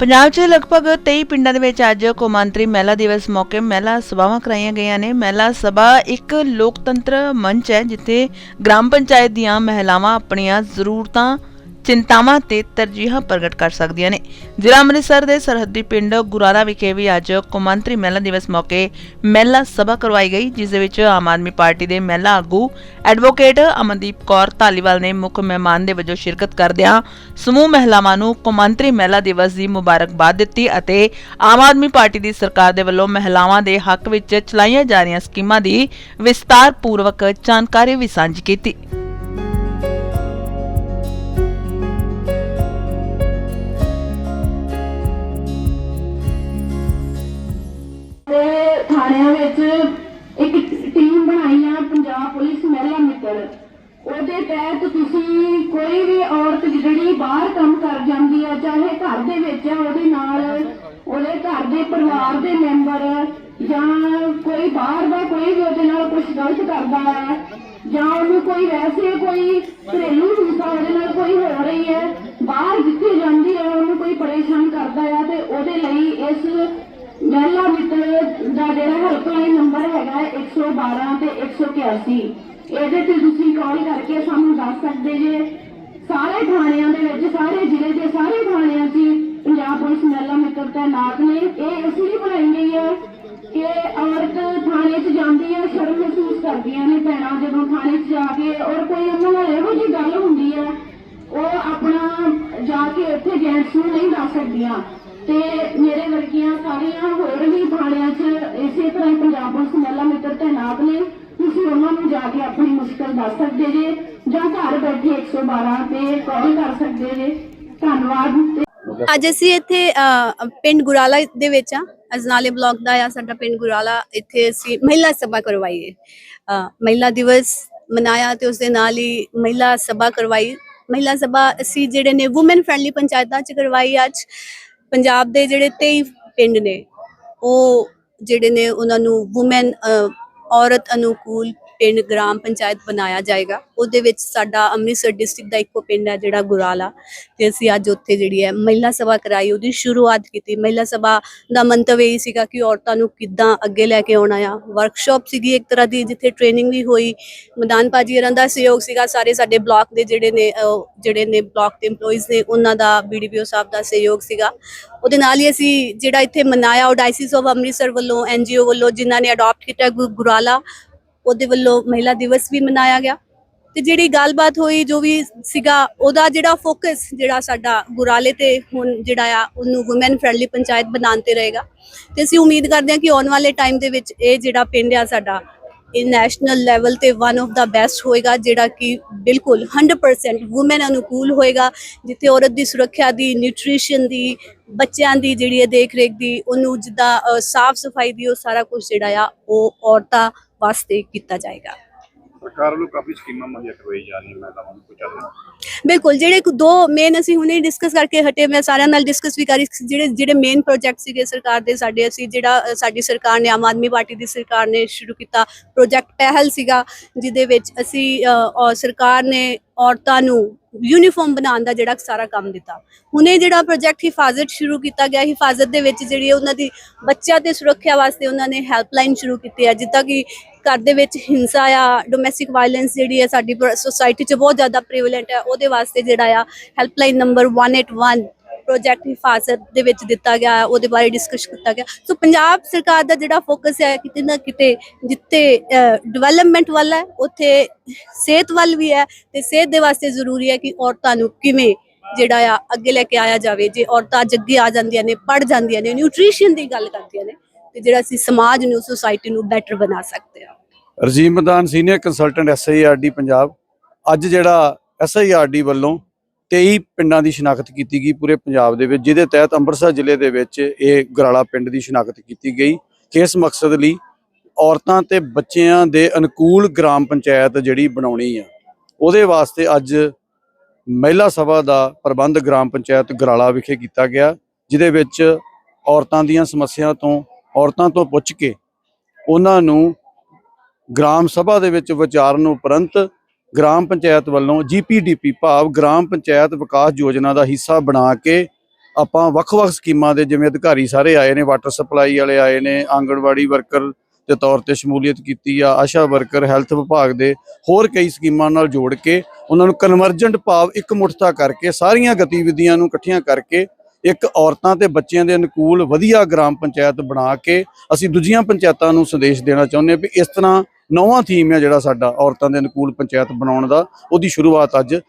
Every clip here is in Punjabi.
ਪੰਜਾਬ 'ਚ ਲਗਭਗ 23 ਪਿੰਡਾਂ ਦੇ ਵਿੱਚ ਅੱਜ ਕੌਮਾਂਤਰੀ ਮਹਿਲਾ ਦਿਵਸ ਮੌਕੇ ਮਹਿਲਾ ਸਭਾਵਾਂ ਕਰਾਈਆਂ ਗਈਆਂ ਨੇ। ਮਹਿਲਾ ਸਭਾ ਇੱਕ ਲੋਕਤੰਤਰ ਮੰਚ ਹੈ, ਜਿੱਥੇ ਗ੍ਰਾਮ ਪੰਚਾਇਤ ਦੀਆਂ ਮਹਿਲਾਵਾਂ ਆਪਣੀਆਂ ਜ਼ਰੂਰਤਾਂ ਚਿੰਤਾਵਾਂ ਤੇ ਤਰਜੀਹਾਂ ਪ੍ਰਗਟ ਕਰ ਸਕਦੀਆਂ ਨੇ। ਜ਼ਿਲ੍ਹਾ ਅੰਮ੍ਰਿਤਸਰ ਦੇ ਸਰਹੱਦੀ ਪਿੰਡ ਗੁਰਾਰਾ ਵਿਖੇ ਵੀ ਅੱਜ ਕੌਮਾਂਤਰੀ ਮਹਿਲਾ ਦਿਵਸ ਮੌਕੇ ਮਹਿਲਾ ਸਭਾ ਕਰਵਾਈ ਗਈ, ਜਿਸ ਦੇ ਵਿੱਚ ਆਮ ਆਦਮੀ ਪਾਰਟੀ ਦੇ ਮਹਿਲਾ ਆਗੂ ਐਡਵੋਕੇਟ ਅਮਨਦੀਪ ਕੌਰ ਧਾਲੀਵਾਲ ਨੇ ਮੁੱਖ ਮਹਿਮਾਨ ਦੇ ਵਜੋਂ ਸ਼ਿਰਕਤ ਕਰਦਿਆਂ ਸਮੂਹ ਮਹਿਲਾਵਾਂ ਨੂੰ ਕੌਮਾਂਤਰੀ ਮਹਿਲਾ ਦਿਵਸ ਦੀ ਮੁਬਾਰਕਬਾਦ ਦਿੱਤੀ ਅਤੇ ਆਮ ਆਦਮੀ ਪਾਰਟੀ ਦੀ ਸਰਕਾਰ ਦੇ ਵੱਲੋਂ ਮਹਿਲਾਵਾਂ ਦੇ ਹੱਕ ਵਿੱਚ ਚਲਾਈਆਂ ਜਾ ਰਹੀਆਂ ਸਕੀਮਾਂ ਦੀ ਵਿਸਤਾਰਪੂਰਵਕ ਜਾਣਕਾਰੀ ਵੀ ਸਾਂਝੀ ਕੀਤੀ। ਵਿੱਚ ਇੱਕ ਟੀਮ ਬਣਾਈ ਆ ਪੰਜਾਬ ਪੁਲਿਸ ਮਹਿਲਾ ਮਿੱਤਰ। ਉਹਦੇ ਤਹਿਤ ਤੁਸੀਂ ਕੋਈ ਵੀ ਔਰਤ ਜਿਹੜੀ ਬਾਹਰ ਕੰਮ ਕਰ ਜਾਂਦੀ ਹੈ ਚਾਹੇ ਘਰ ਦੇ ਵਿੱਚ ਹੈ ਉਹਦੇ ਨਾਲ, ਉਹਦੇ ਘਰ ਦੇ ਪਰਿਵਾਰ ਦੇ ਮੈਂਬਰ ਜਾਂ ਕੋਈ ਬਾਹਰ ਦਾ ਕੋਈ ਵੀ ਉਹਦੇ ਨਾਲ ਕੁਝ ਗਲਤ ਕਰਦਾ ਹੈ ਜਾਂ ਉਹਨੂੰ ਕੋਈ ਵੈਸੇ ਕੋਈ ਘਰੇਲੂ ਹਿੰਸਾ ਉਹਦੇ ਨਾਲ ਕੋਈ ਹੋ ਰਹੀ ਹੈ, ਬਾਹਰ ਜਿੱਥੇ ਜਾਂਦੀ ਹੈ ਉਹਨੂੰ ਕੋਈ ਪਰੇਸ਼ਾਨ ਕਰਦਾ ਹੈ ਤੇ ਉਹਦੇ ਲਈ ਇਸ ਮਹਿਲਾ ਮਿੱਤਰ ਦਾ ਜਿਹੜਾ ਹੈਲਪਲਾਈਨ ਨੰਬਰ ਹੈਗਾ 112 ਤੇ 181 ਇਹਦੇ ਤੇ ਤੁਸੀਂ ਕਾਲ ਕਰਕੇ ਸਾਨੂੰ ਦੱਸ ਸਕਦੇ ਜੇ। ਸਾਰੇ ਥਾਣਿਆਂ ਦੇ ਵਿੱਚ, ਸਾਰੇ ਜ਼ਿਲ੍ਹੇ ਦੇ ਸਾਰੇ ਥਾਣਿਆਂ 'ਚ ਪੰਜਾਬ ਪੁਲਿਸ ਮਹਿਲਾ ਮਿੱਤਰ ਤੈਨਾਤ ਨੇ। ਇਹ ਇਸ ਲਈ ਬਣਾਈ ਗਈ ਹੈ ਕਿ ਔਰਤ ਥਾਣੇ 'ਚ ਜਾਂਦੀ ਹੈ ਸ਼ਰਮ ਮਹਿਸੂਸ ਕਰਦੀਆਂ ਨੇ ਭੈਣਾਂ ਜਦੋਂ ਥਾਣੇ 'ਚ ਜਾ ਕੇ ਔਰ ਕੋਈ ਉਹਨਾਂ ਨਾਲ ਇਹੋ ਜਿਹੀ ਗੱਲ ਹੁੰਦੀ ਹੈ ਉਹ ਆਪਣਾ ਜਾ ਕੇ ਉੱਥੇ ਜੈਂਟਸ ਨੂੰ ਨਹੀਂ ਦੱਸ ਸਕਦੀਆਂ। ਤੇ ਮੇਰੇ ਵਰਗੀਆਂ ਸਾਰੀਆਂ ਹੋਰ ਵੀ ਥਾਣਿਆਂ 'ਚ ਇਸੇ ਤਰ੍ਹਾਂ ਪੰਜਾਬ ਪੁਲਿਸ ਮਹਿਲਾ ਮਿੱਤਰ ਤੈਨਾਤ ਨੇ। ਤੁਸੀਂ ਉਹਨਾਂ ਨੂੰ ਜਾ ਕੇ ਆਪਣੀ ਮੁਸ਼ਕਲ ਦੱਸ ਸਕਦੇ ਜੇ ਜਾਂ ਘਰ ਬੈਠੇ 112 ਤੇ ਕਾਲ ਕਰ ਸਕਦੇ ਜੇ। ਧੰਨਵਾਦ। ਅੱਜ ਅਸੀਂ ਇੱਥੇ ਪਿੰਡ ਗੁਰਾਲਾ ਦੇ ਵਿੱਚ ਆ ਅਜਨਾਲੇ ਬਲਾਕ ਦਾ ਆ, ਸਾਡਾ ਪਿੰਡ ਗੁਰਾਲਾ। ਇੱਥੇ ਅਸੀਂ ਮਹਿਲਾ ਸਭਾ ਕਰਵਾਈ ਹੈ। ਮਹਿਲਾ ਦਿਵਸ ਮਨਾਇਆ ਤੇ ਉਸ ਦੇ ਨਾਲ ਹੀ ਮਹਿਲਾ ਸਭਾ ਕਰਵਾਈ। ਮਹਿਲਾ ਸਭਾ ਅਸੀਂ ਜਿਹੜੇ ਨੇ ਔਮਨ ਫ੍ਰੈਂਡਲੀ ਪੰਚਾਇਤਾਂ ਚ ਕਰਵਾਈ ਅੱਜ। ਪੰਜਾਬ ਦੇ ਜਿਹੜੇ 23 ਪਿੰਡ ਨੇ ਉਹ ਜਿਹੜੇ ਨੇ ਉਹਨਾਂ ਨੂੰ ਔਮਨ ਔਰਤ ਅਨੁਕੂਲ ਪਿੰਡ ਗ੍ਰਾਮ ਪੰਚਾਇਤ ਬਣਾਇਆ ਜਾਏਗਾ। ਉਹਦੇ ਵਿੱਚ ਸਾਡਾ ਅੰਮ੍ਰਿਤਸਰ ਡਿਸਟ੍ਰਿਕਟ ਦਾ ਇੱਕੋ ਪਿੰਡ ਹੈ ਜਿਹੜਾ ਗੁਰਾਲਾ। ਤੇ ਅਸੀਂ ਅੱਜ ਉੱਥੇ ਜਿਹੜੀ ਹੈ ਮਹਿਲਾ ਸਭਾ ਕਰਾਈ, ਉਹਦੀ ਸ਼ੁਰੂਆਤ ਕੀਤੀ। ਮਹਿਲਾ ਸਭਾ ਦਾ ਮੰਤਵ ਇਹ ਸੀਗਾ ਕਿ ਔਰਤਾਂ ਨੂੰ ਕਿੱਦਾਂ ਅੱਗੇ ਲੈ ਕੇ ਆਉਣਾ ਆ। ਵਰਕਸ਼ਾਪ ਸੀਗੀ ਇੱਕ ਤਰ੍ਹਾਂ ਦੀ, ਜਿੱਥੇ ਟ੍ਰੇਨਿੰਗ ਵੀ ਹੋਈ। ਮਦਾਨ ਪਾਜੀ ਹਰਾਂ ਦਾ ਸਹਿਯੋਗ ਸੀਗਾ। ਸਾਰੇ ਸਾਡੇ ਬਲਾਕ ਦੇ ਜਿਹੜੇ ਨੇ ਜਿਹੜੇ ਨੇ ਬਲਾਕ ਦੇ EMPLOYEES ਨੇ, ਉਹਨਾਂ ਦਾ ਬੀਡੀਪੀਓ ਸਾਹਿਬ ਦਾ ਸਹਿਯੋਗ ਸੀਗਾ। ਉਹਦੇ ਨਾਲ ਹੀ ਅਸੀਂ ਜਿਹੜਾ ਇੱਥੇ ਮਨਾਇਆ, ਉਹ ਡਾਇਸਿਸ ਆਫ ਅੰਮ੍ਰਿਤਸਰ ਵੱਲੋਂ ਐਨਜੀਓ ਵੱਲੋਂ, ਜਿਨ੍ਹਾਂ ਨੇ ਅਡਾਪਟ ਕੀਤਾ ਗੁਰਾਲਾ। ਉਹਦੇ ਵੱਲੋਂ ਮਹਿਲਾ ਦਿਵਸ ਵੀ ਮਨਾਇਆ ਗਿਆ। ਤੇ ਜਿਹੜੀ ਗੱਲਬਾਤ ਹੋਈ, ਜੋ ਵੀ ਸੀਗਾ, ਉਹਦਾ ਜਿਹੜਾ ਫੋਕਸ ਜਿਹੜਾ ਸਾਡਾ ਗੁਰਾਲੇ ਤੇ ਹੁਣ ਜਿਹੜਾ ਆ, ਉਹਨੂੰ ਔਮਨ ਫ੍ਰੈਂਡਲੀ ਪੰਚਾਇਤ ਬਣਾਉਣ ਤੇ ਰਹੇਗਾ। ਤੇ ਅਸੀਂ ਉਮੀਦ ਕਰਦੇ ਹਾਂ ਕਿ ਆਉਣ ਵਾਲੇ ਟਾਈਮ ਦੇ ਵਿੱਚ ਇਹ ਜਿਹੜਾ ਪਿੰਡ ਆ ਸਾਡਾ ਇਹ ਨੈਸ਼ਨਲ ਲੈਵਲ ਤੇ ਵਨ ਆਫ ਦਾ ਬੈਸਟ ਹੋਏਗਾ, ਜਿਹੜਾ ਕਿ ਬਿਲਕੁਲ 100% ਔਮਨ ਅਨੁਕੂਲ ਹੋਏਗਾ, ਜਿੱਥੇ ਔਰਤ ਦੀ ਸੁਰੱਖਿਆ ਦੀ ਨਿਊਟ੍ਰੀਸ਼ਨ ਦੀ, ਬੱਚਿਆਂ ਦੀ ਜਿਹੜੀ ਹੈ ਦੇਖ ਰੇਖ ਦੀ, ਉਹਨੂੰ ਜਿੱਦਾਂ ਸਾਫ਼ ਸਫ਼ਾਈ ਦੀ, ਉਹ ਸਾਰਾ ਕੁਝ ਜਿਹੜਾ ਆ, ਉਹ ਔਰਤਾਂ ਵਾਸਤੇ ਕੀਤਾ ਜਾਏਗਾ। ਸਰਕਾਰ ਵੱਲੋਂ ਕਾਫੀ ਸਕੀਮਾਂ ਮੁਹੱਈਆ ਕਰਵਾਈ ਜਾ ਰਹੀਆਂ ਮਹਿਲਾਵਾਂ ਨੂੰ ਚੱਲ ਰਿਹਾ ਬਿਲਕੁਲ, ਜਿਹੜੇ ਦੋ ਮੇਨ ਅਸੀਂ ਹੁਣੇ ਡਿਸਕਸ ਕਰਕੇ ਹਟੇ, ਮੈਂ ਸਾਰਿਆਂ ਨਾਲ ਡਿਸਕਸ ਵੀ ਕਰੀ, ਜਿਹੜੇ ਜਿਹੜੇ ਮੇਨ ਪ੍ਰੋਜੈਕਟ ਸੀਗੇ ਸਰਕਾਰ ਦੇ ਸਾਡੇ, ਅਸੀਂ ਜਿਹੜਾ ਸਾਡੀ ਸਰਕਾਰ ਨੇ, ਆਮ ਆਦਮੀ ਪਾਰਟੀ ਦੀ ਸਰਕਾਰ ਨੇ ਸ਼ੁਰੂ ਕੀਤਾ ਪ੍ਰੋਜੈਕਟ ਪਹਿਲ ਸੀਗਾ, ਜਿਹਦੇ ਵਿੱਚ ਅਸੀਂ ਔਰ ਸਰਕਾਰ ਨੇ ਔਰਤਾਂ ਨੂੰ ਯੂਨੀਫਾਰਮ ਬਣਾਉਣ ਦਾ ਜਿਹੜਾ ਸਾਰਾ ਕੰਮ ਦਿੱਤਾ। ਹੁਣੇ ਜਿਹੜਾ ਪ੍ਰੋਜੈਕਟ ਹਿਫਾਜ਼ਤ ਸ਼ੁਰੂ ਕੀਤਾ ਗਿਆ ਹਿਫਾਜ਼ਤ ਦੇ ਵਿੱਚ ਜਿਹੜੀ ਉਹਨਾਂ ਦੀ ਬੱਚਿਆਂ ਤੇ ਸੁਰੱਖਿਆ ਵਾਸਤੇ ਉਹਨਾਂ ਨੇ ਹੈਲਪਲਾਈਨ ਸ਼ੁਰੂ ਕੀਤੀ ਹੈ, ਜਿੱਦਾਂ ਕਿ ਘਰ ਦੇ ਵਿੱਚ ਹਿੰਸਾ ਆ ਡੋਮੈਸਟਿਕ ਵਾਇਲੈਂਸ ਜਿਹੜੀ ਹੈ ਸਾਡੀ ਸੋਸਾਇਟੀ 'ਚ ਬਹੁਤ ਜ਼ਿਆਦਾ ਪ੍ਰੀਵੈਲੈਂਟ ਹੈ ਉਹਦੇ ਵਾਸਤੇ ਜਿਹੜਾ ਆ ਹੈਲਪਲਾਈਨ ਨੰਬਰ 181 ਪ੍ਰੋਜੈਕਟ ਹਿਫਾਜ਼ਤ ਦੇ ਵਿੱਚ ਦਿੱਤਾ ਗਿਆ, ਉਹਦੇ ਬਾਰੇ ਡਿਸਕਸ ਕੀਤਾ ਗਿਆ। ਸੋ ਪੰਜਾਬ ਸਰਕਾਰ ਦਾ ਜਿਹੜਾ ਫੋਕਸ ਹੈ ਕਿਤੇ ਨਾ ਕਿਤੇ ਜਿੱਥੇ ਡਿਵੈਲਪਮੈਂਟ ਵੱਲ ਹੈ, ਉੱਥੇ ਸਿਹਤ ਵੱਲ ਵੀ ਹੈ ਤੇ ਸਿਹਤ ਦੇ ਵਾਸਤੇ ਜ਼ਰੂਰੀ ਹੈ ਕਿ ਔਰਤਾਂ ਨੂੰ ਕਿਵੇਂ ਜਿਹੜਾ ਆ ਅੱਗੇ ਲੈ ਕੇ ਆਇਆ ਜਾਵੇ। ਜੇ ਔਰਤਾਂ ਅੱਜ ਅੱਗੇ ਆ ਜਾਂਦੀਆਂ ਨੇ ਪੜ ਜਾਂਦੀਆਂ ਨੇ ਨਿਊਟ੍ਰੀਸ਼ਨ ਦੀ ਗੱਲ ਕਰਦੀਆਂ ਨੇ, ਤੇ ਜਿਹੜਾ ਅਸੀਂ ਸਮਾਜ ਨੂੰ ਸੋਸਾਇਟੀ ਨੂੰ ਬੈਟਰ ਬਣਾ ਸਕਦੇ ਹਾਂ। Rajim Madan senior consultant SIRD Punjab, ਅੱਜ ਜਿਹੜਾ ਐਸਆਈਆਰਡੀ ਵੱਲੋਂ 23 ਪਿੰਡਾਂ ਦੀ ਸ਼ਨਾਖਤ ਕੀਤੀ ਗਈ ਪੂਰੇ ਪੰਜਾਬ ਦੇ ਵਿੱਚ, ਜਿਹਦੇ ਤਹਿਤ ਅੰਮ੍ਰਿਤਸਰ ਜ਼ਿਲ੍ਹੇ ਦੇ ਵਿੱਚ ਇਹ ਗਰਾਲਾ ਪਿੰਡ ਦੀ ਸ਼ਨਾਖਤ ਕੀਤੀ ਗਈ। ਕਿਸ ਮਕਸਦ ਲਈ ਔਰਤਾਂ ਤੇ ਬੱਚਿਆਂ ਦੇ ਅਨੁਕੂਲ ਗ੍ਰਾਮ ਪੰਚਾਇਤ ਜਿਹੜੀ ਬਣਾਉਣੀ ਆ, ਉਹਦੇ ਵਾਸਤੇ ਅੱਜ ਮਹਿਲਾ ਸਭਾ ਦਾ ਪ੍ਰਬੰਧ ਗ੍ਰਾਮ ਪੰਚਾਇਤ ਗਰਾਲਾ ਵਿਖੇ ਕੀਤਾ ਗਿਆ, ਜਿਹਦੇ ਵਿੱਚ ਔਰਤਾਂ ਦੀਆਂ ਸਮੱਸਿਆ ਤੋਂ, ਔਰਤਾਂ ਤੋਂ ਪੁੱਛ ਕੇ ਉਹਨਾਂ ਨੂੰ ਗ੍ਰਾਮ ਸਭਾ ਦੇ ਵਿੱਚ ਵਿਚਾਰਨ ਉਪਰੰਤ ਗ੍ਰਾਮ ਪੰਚਾਇਤ ਵੱਲੋਂ ਜੀਪੀਡੀਪੀ ਭਾਵ ਗ੍ਰਾਮ ਪੰਚਾਇਤ ਵਿਕਾਸ ਯੋਜਨਾ ਦਾ ਹਿੱਸਾ ਬਣਾ ਕੇ ਆਪਾਂ ਵੱਖ-ਵੱਖ ਸਕੀਮਾਂ ਦੇ ਜਿਵੇਂ ਅਧਿਕਾਰੀ ਸਾਰੇ ਆਏ ਨੇ ਵਾਟਰ ਸਪਲਾਈ ਵਾਲੇ ਆਏ ਨੇ, ਆਂਗਣਵਾੜੀ ਵਰਕਰ ਦੇ ਤੌਰ ਤੇ ਸ਼ਮੂਲੀਅਤ ਕੀਤੀ ਆ, ਆਸ਼ਾ ਵਰਕਰ ਹੈਲਥ ਵਿਭਾਗ ਦੇ ਹੋਰ ਕਈ ਸਕੀਮਾਂ ਨਾਲ ਜੋੜ ਕੇ ਉਹਨਾਂ ਨੂੰ ਕਨਵਰਜੈਂਟ ਭਾਵ ਇੱਕ ਮੁਠਤਾ ਕਰਕੇ ਸਾਰੀਆਂ ਗਤੀਵਿਧੀਆਂ ਨੂੰ ਇਕੱਠੀਆਂ ਕਰਕੇ ਇੱਕ ਔਰਤਾਂ ਤੇ ਬੱਚਿਆਂ ਦੇ ਅਨੁਕੂਲ ਵਧੀਆ ਗ੍ਰਾਮ ਪੰਚਾਇਤ ਬਣਾ ਕੇ ਅਸੀਂ ਦੂਜੀਆਂ ਪੰਚਾਇਤਾਂ ਨੂੰ ਸੰਦੇਸ਼ ਦੇਣਾ ਚਾਹੁੰਦੇ ਹਾਂ ਵੀ ਇਸ ਤਰ੍ਹਾਂ ਨੌਵਾਂ ਥੀਮ ਹੈ ਜਿਹੜਾ ਸਾਡਾ ਔਰਤਾਂ ਦੇ ਅਨੁਕੂਲ ਪੰਚਾਇਤ ਬਣਾਉਣ ਦਾ ਉਹਦੀ ਸ਼ੁਰੂਆਤ ਅੱਜ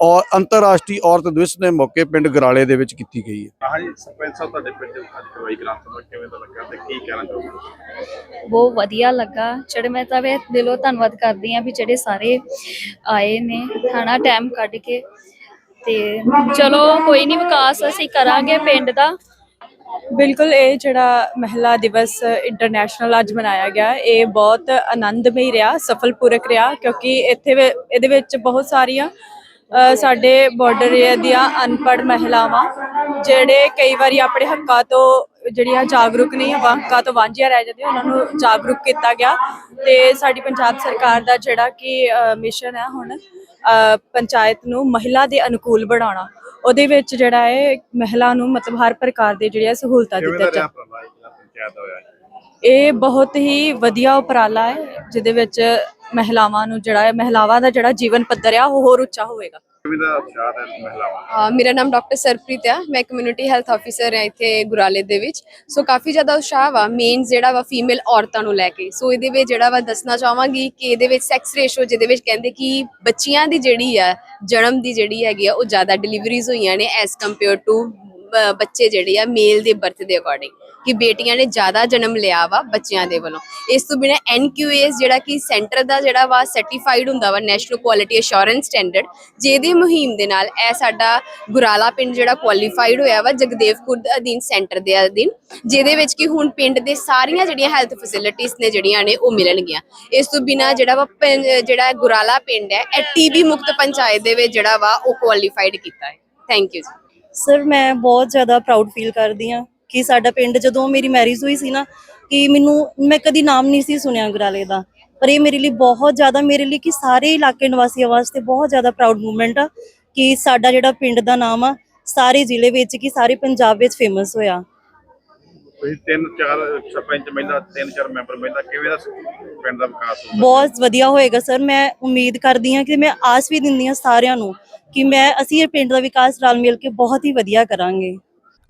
ਔਰ ਅੰਤਰਰਾਸ਼ਟਰੀ ਔਰਤ ਦਿਵਸ ਦੇ ਮੌਕੇ ਪਿੰਡ ਗਰਾਲੇ ਦੇ ਵਿੱਚ ਕੀਤੀ ਗਈ ਹੈ। ਹਾਂਜੀ ਸਰਪੰਚ ਸਾਹਿਬ ਤੁਹਾਡੇ ਪਿੰਡ ਅੱਜ ਕਰਵਾਈ ਗ੍ਰਾਮ ਸਭਾ ਕਿਵੇਂ ਦਾ ਲੱਗਾ ਤੇ ਕੀ ਕਹਿਣਾ ਚਾਹੋਗੇ? ਬਹੁਤ ਵਧੀਆ ਲੱਗਾ। ਜਿਹੜੇ ਮੈਂ ਤਾਂ ਵੇ ਦਿਲੋਂ ਧੰਨਵਾਦ ਕਰਦੀ ਆ ਵੀ ਜਿਹੜੇ ਸਾਰੇ ਆਏ ਨੇ ਖਾਣਾ ਟਾਈਮ ਕੱਢ ਕੇ। ਤੇ ਚਲੋ ਕੋਈ ਨਹੀਂ ਵਿਕਾਸ ਅਸੀਂ ਕਰਾਂਗੇ ਪਿੰਡ ਦਾ। ਬਿਲਕੁਲ, ਇਹ ਜਿਹੜਾ ਮਹਿਲਾ ਦਿਵਸ ਇੰਟਰਨੈਸ਼ਨਲ ਅੱਜ ਮਨਾਇਆ ਗਿਆ, ਇਹ ਬਹੁਤ ਆਨੰਦਮਈ ਰਿਹਾ, ਸਫਲਪੂਰਕ ਰਿਹਾ, ਕਿਉਂਕਿ ਇੱਥੇ ਵੇ- ਇਹਦੇ ਵਿੱਚ ਬਹੁਤ ਸਾਰੀਆਂ ਸਾਡੇ ਬਾਰਡਰ ਏਰੀਆ ਦੀਆਂ ਅਨਪੜ੍ਹ ਮਹਿਲਾਵਾਂ ਜਿਹੜੇ ਕਈ ਵਾਰੀ ਆਪਣੇ ਹੱਕਾਂ ਤੋਂ ਜਿਹੜੀਆਂ ਜਾਗਰੂਕ ਨਹੀਂ ਹਵਾ ਹੱਕਾਂ ਤੋਂ ਵਾਂਝੀਆਂ ਰਹਿ ਜਾਂਦੀਆਂ ਉਹਨਾਂ ਨੂੰ ਜਾਗਰੂਕ ਕੀਤਾ ਗਿਆ। ਤੇ ਸਾਡੀ ਪੰਜਾਬ ਸਰਕਾਰ ਦਾ ਜਿਹੜਾ ਕਿ ਮਿਸ਼ਨ ਹੈ ਹੁਣ ਪੰਚਾਇਤ ਨੂੰ ਮਹਿਲਾ ਦੇ ਅਨੁਕੂਲ ਬਣਾਉਣਾ। ਉਹਦੇ ਵਿੱਚ ਜਿਹੜਾ ਹੈ ਮਹਿਲਾ ਨੂੰ ਮਤਲਬ ਹਰ ਪ੍ਰਕਾਰ ਦੇ ਜਿਹੜੀਆਂ ਸਹੂਲਤਾਂ ਦਿੱਤੀਆਂ ਜਾ ਇਹ ਬਹੁਤ ਹੀ ਵਧੀਆ ਉਪਰਾਲਾ ਹੈ ਜਿਹਦੇ ਵਿੱਚ ਮਹਿਲਾਵਾਂ ਨੂੰ ਜਿਹੜਾ ਹੈ ਮਹਿਲਾਵਾਂ ਦਾ ਜਿਹੜਾ ਜੀਵਨ ਪੱਧਰ ਆ ਉਹ ਹੋਰ ਉੱਚਾ ਹੋਵੇਗਾ? ਅ, ਮੇਰਾ ਨਾਮ ਡਾਕਟਰ ਸਰਪ੍ਰੀਤ ਹੈ ਮੈਂ ਕਮਿਊਨਿਟੀ ਹੈਲਥ ਆਫੀਸਰ ਹਾਂ ਇੱਥੇ ਗੁਰਾਲੇ ਦੇ ਵਿੱਚ। ਸੋ ਕਾਫੀ ਜ਼ਿਆਦਾ ਉਤਸ਼ਾਹ ਵਾ ਮੇਨ ਜਿਹੜਾ ਵਾ ਫੀਮੇਲ ਔਰਤਾਂ ਨੂੰ ਲੈ ਕੇ। ਸੋ ਇਹਦੇ ਵਿੱਚ ਜਿਹੜਾ ਵਾ ਦੱਸਣਾ ਚਾਹਾਂਗੀ ਕਿ ਇਹਦੇ ਵਿੱਚ ਸੈਕਸ ਰੇਸ਼ੋ ਜਿਹਦੇ ਵਿੱਚ ਕਹਿੰਦੇ ਕਿ ਬੱਚੀਆਂ ਦੀ ਜਿਹੜੀ ਆ ਜਨਮ ਦੀ ਜਿਹੜੀ ਹੈਗੀ ਆ ਉਹ ਜ਼ਿਆਦਾ ਡਿਲੀਵਰੀਜ਼ ਹੋਈਆਂ ਨੇ ਐਸ ਕੰਪੇਅਰ ਟੂ ਬੱਚੇ ਜਿਹੜੇ ਆ ਮੇਲ ਦੇ ਬਰਥ ਦੇ ਅਕੋਰਡਿੰਗ ਕਿ ਬੇਟੀਆਂ ਨੇ ਜ਼ਿਆਦਾ ਜਨਮ ਲਿਆ ਵਾ ਬੱਚਿਆਂ ਦੇ ਵੱਲੋਂ। ਇਸ ਤੋਂ ਬਿਨਾਂ ਐਨਕਿਊਐਸ ਜਿਹੜਾ ਕਿ ਸੈਂਟਰ ਦਾ ਜਿਹੜਾ ਵਾ ਸਰਟੀਫਾਈਡ ਹੁੰਦਾ ਵਾ ਨੈਸ਼ਨਲ ਕੁਆਲਿਟੀ ਅਸ਼ੋਰੈਂਸ ਸਟੈਂਡਰਡ ਜਿਹਦੀ ਮੁਹਿੰਮ ਦੇ ਨਾਲ ਇਹ ਸਾਡਾ ਗੁਰਾਲਾ ਪਿੰਡ ਜਿਹੜਾ ਕੁਆਲੀਫਾਈਡ ਹੋਇਆ ਵਾ ਜਗਦੇਵਪੁਰ ਦੇ ਅਧੀਨ ਸੈਂਟਰ ਦੇ ਅਧੀਨ, ਜਿਹਦੇ ਵਿੱਚ ਕਿ ਹੁਣ ਪਿੰਡ ਦੇ ਸਾਰੀਆਂ ਜਿਹੜੀਆਂ ਹੈਲਥ ਫੈਸਿਲਿਟੀਆਂ ਨੇ ਜਿਹੜੀਆਂ ਨੇ ਉਹ ਮਿਲਣਗੀਆਂ। ਇਸ ਤੋਂ ਬਿਨਾਂ ਜਿਹੜਾ ਵਾ ਜਿਹੜਾ ਗੁਰਾਲਾ ਪਿੰਡ ਹੈ, ਇਹ ਟੀਬੀ ਮੁਕਤ ਪੰਚਾਇਤ ਦੇ ਵਿੱਚ ਜਿਹੜਾ ਵਾ ਉਹ ਕੁਆਲੀਫਾਈਡ ਕੀਤਾ ਹੈ। ਥੈਂਕ ਯੂ ਸਰ ਮੈਂ ਬਹੁਤ ਜ਼ਿਆਦਾ ਪ੍ਰਾਊਡ ਫੀਲ ਕਰਦੀ ਹਾਂ। ਕਿ ਸਾਡਾ ਪਿੰਡ ਜਦੋਂ ਮੇਰੀ ਮੈਰਿਜ ਹੋਈ ਸੀ ਨਾ ਕਿ ਮੈਨੂੰ ਮੈਂ ਕਦੀ ਨਾਮ ਨਹੀਂ ਸੀ ਸੁਣਿਆ ਗੁਰਾਲੇ ਦਾ। ਪਰ ਇਹ ਮੇਰੇ ਲਈ ਬਹੁਤ ਜ਼ਿਆਦਾ ਮੇਰੇ ਲਈ ਕਿ ਸਾਰੇ ਇਲਾਕੇ ਨਿਵਾਸੀਆਂ ਵਾਸਤੇ ਬਹੁਤ ਜ਼ਿਆਦਾ ਪ੍ਰਾਊਡ ਮੂਮੈਂਟ ਆ ਕਿ ਸਾਡਾ ਜਿਹੜਾ ਪਿੰਡ ਦਾ ਨਾਮ ਆ ਸਾਰੇ ਜ਼ਿਲ੍ਹੇ ਵਿੱਚ ਕਿ ਸਾਰੇ ਪੰਜਾਬ ਵਿੱਚ ਫੇਮਸ ਹੋਇਆ। ਤੁਸੀਂ ਤਿੰਨ ਚਾਰ ਸਰਪੰਚ ਮਹਿਲਾ ਤਿੰਨ ਚਾਰ ਮੈਂਬਰ ਮਹਿਲਾ ਕਿਵੇਂ ਦਾ ਪਿੰਡ ਦਾ ਵਿਕਾਸ ਹੋਊਗਾ ਬਹੁਤ ਵਧੀਆ ਹੋਏਗਾ ਸਰ ਮੈਂ ਉਮੀਦ ਕਰਦੀ ਹਾਂ ਕਿ ਮੈਂ ਆਸ ਵੀ ਦਿੰਦੀ ਹਾਂ ਸਾਰਿਆਂ ਨੂੰ ਕਿ ਮੈਂ ਅਸੀਂ ਇਹ ਪਿੰਡ ਦਾ ਵਿਕਾਸ ਰਲ ਮਿਲ ਕੇ ਬਹੁਤ ਹੀ ਵਧੀਆ ਕਰਾਂਗੇ।